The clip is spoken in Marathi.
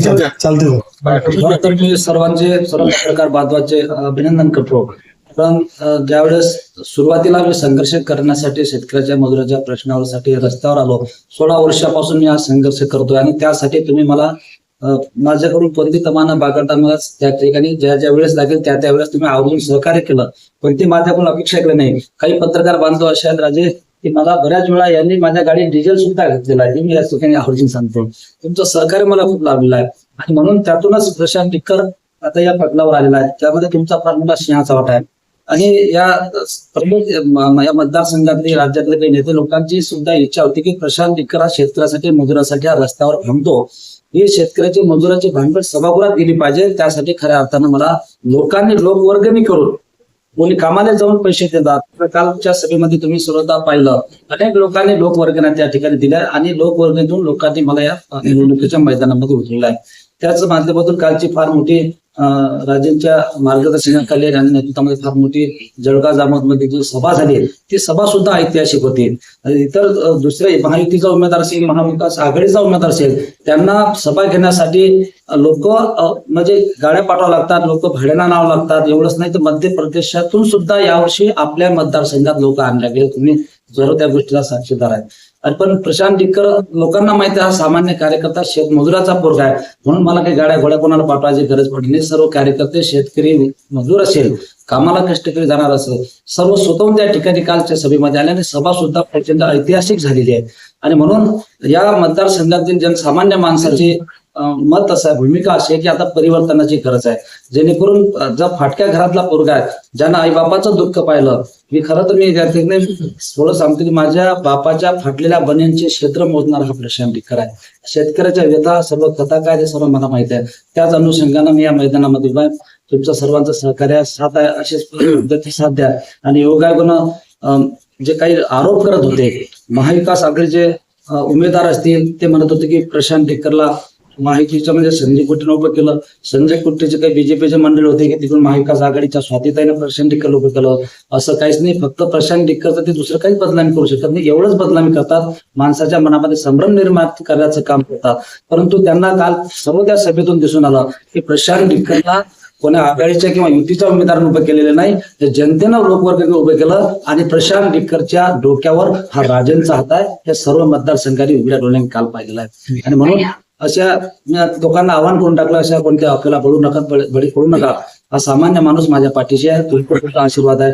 चालते तर मी सर्वांचे सर्व पत्रकार बांधवाचे अभिनंदन करतो. कारण अ, ज्यावेळेस सुरुवातीला मी संघर्ष करण्यासाठी शेतकऱ्याच्या मजुराच्या प्रश्नावरसाठी रस्त्यावर आलो सोळा वर्षापासून मी हा संघर्ष करतोय आणि त्यासाठी तुम्ही मला माझ्याकडून कोणती तमाना बागडता मला त्या ठिकाणी ज्या ज्या वेळेस लागेल त्या त्यावेळेस तुम्ही आवर्जून सहकार्य केलं. पण ती माझ्याकडून अपेक्षा केली नाही. काही पत्रकार बांधव असे आहेत राजे की मला बऱ्याच वेळा यांनी माझ्या गाडीत डिझेल सुद्धा घेतलेला आहे. हे मी या ठिकाणी आवर्जून सांगतो. तुमचं सहकार्य मला खूप लाभलेलं आहे. आणि म्हणून त्यातूनच प्रशांत टिक्कर आता या पटलावर आलेला आहे. त्यामध्ये तुमचा फार मोठा सिंहाचा वाटा आहे. आणि या प्रमुख या मतदारसंघातले राज्यातले काही नेते लोकांची सुद्धा इच्छा होती की प्रशांत टिक्कर हा शेतकऱ्यासाठी मजुरासाठी हा रस्त्यावर थांबतो. ही शेतकऱ्याची मजुराची भांडवल सभागृहात गेली पाहिजे. त्यासाठी खऱ्या अर्थानं मला लोकांनी लोकवर्गणी करून कोणी कामाला जाऊन पैसे देतात. कालच्या सभेमध्ये तुम्ही सुरुवात पाहिलं. अनेक लोकांनी लोकवर्गना त्या ठिकाणी दिल्या आणि लोकवर्गणीतून लोकांनी मला या निवडणुकीच्या मैदानामध्ये उतरलं आहे. त्याच माध्यमातून कालची फार मोठी राजेंच्या मार्गदर्शनाखाली आणि नेतृत्वामध्ये फार मोठी जळगाव जामतमध्ये जी सभा झाली ती सभा सुद्धा ऐतिहासिक होती. इतर दुसरे महायुतीचा उमेदवार असेल महाविकास आघाडीचा उमेदवार असेल त्यांना सभा घेण्यासाठी लोक म्हणजे गाड्या पाठवा लागतात लोक भाड्याला नाव लागतात एवढंच नाही तर मध्य प्रदेशातून सुद्धा यावर्षी आपल्या मतदारसंघात लोक आणल्या गेले. तुम्ही जरूर त्या गोष्टीला साक्षीदार आहेत. पण प्रशांत डिक्कर लोकांना माहिती आहे हा सामान्य कार्यकर्ता शेतमजुराचा पोरगा आहे. म्हणून मला काही गाड्या घोड्या कोणाला पाठवायची गरज पडली नाही. सर्व कार्यकर्ते शेतकरी मजूर असेल कामाला कष्टकरी जाणार असेल सर्व स्वतःहून त्या ठिकाणी कालच्या सभेमध्ये आले आणि सभा सुद्धा प्रचंड ऐतिहासिक झालेली आहे. आणि म्हणून या मतदारसंघातील जनसामान्य माणसाची मत असं आहे भूमिका अशी आहे की आता परिवर्तनाची गरज आहे. जेणेकरून जर फाटक्या घरातला पोरगा आहे ज्यानं आईबापाचं दुःख पाहिलं मी खरं तर मी थोडं सांगतो की माझ्या बापाच्या फाटलेल्या बन्यांचे क्षेत्र मोजणार हा प्रशांत टिक्कर आहे. शेतकऱ्याच्या व्यथा सर्व कथा काय ते सर्व मला माहिती आहे. त्याच अनुषंगानं मी या मैदानामध्ये उभा तुमचं सर्वांचं सहकार्य साथ आहे असेच पद्धती साथ द्या. आणि योगायोगानं जे काही आरोप करत होते महाविकास आघाडीचे उमेदवार असतील ते म्हणत होते की प्रशांत टिक्करला माहितीचं म्हणजे संजय कुटेनं उभं केलं. संजय कुटेचे काही बीजेपीचे मंडळ होते की तिकडून महाविकास आघाडीच्या स्वातीताईनं प्रशांत डिक्कर उभं केलं. असं काहीच नाही फक्त प्रशांत टिक्करचं ते दुसरं काहीच बदनामी करू शकत नाही. एवढंच बदनामी करतात माणसाच्या मनामध्ये संभ्रम निर्माण करण्याचं काम करतात. परंतु त्यांना काल सर्व त्या सभेतून दिसून आलं की प्रशांत डिक्करला कोणा आघाडीच्या किंवा युतीच्या उमेदवारांनी उभं केलेलं नाही तर जनतेनं लोकवर्ग उभं केलं आणि प्रशांत डिक्करच्या डोक्यावर हा राजेंचा हात आहे. हे सर्व मतदारसंघाने उघड्या डोळ्याने काल पाहिलेला आहे. आणि म्हणून अशा लोकांना आव्हान करून टाकलं अशा कोणत्या आपल्याला पडू नका बळी बळी पडू नका. हा सामान्य माणूस माझ्या पाठीशी आहे. तुमचा आशीर्वाद आहे.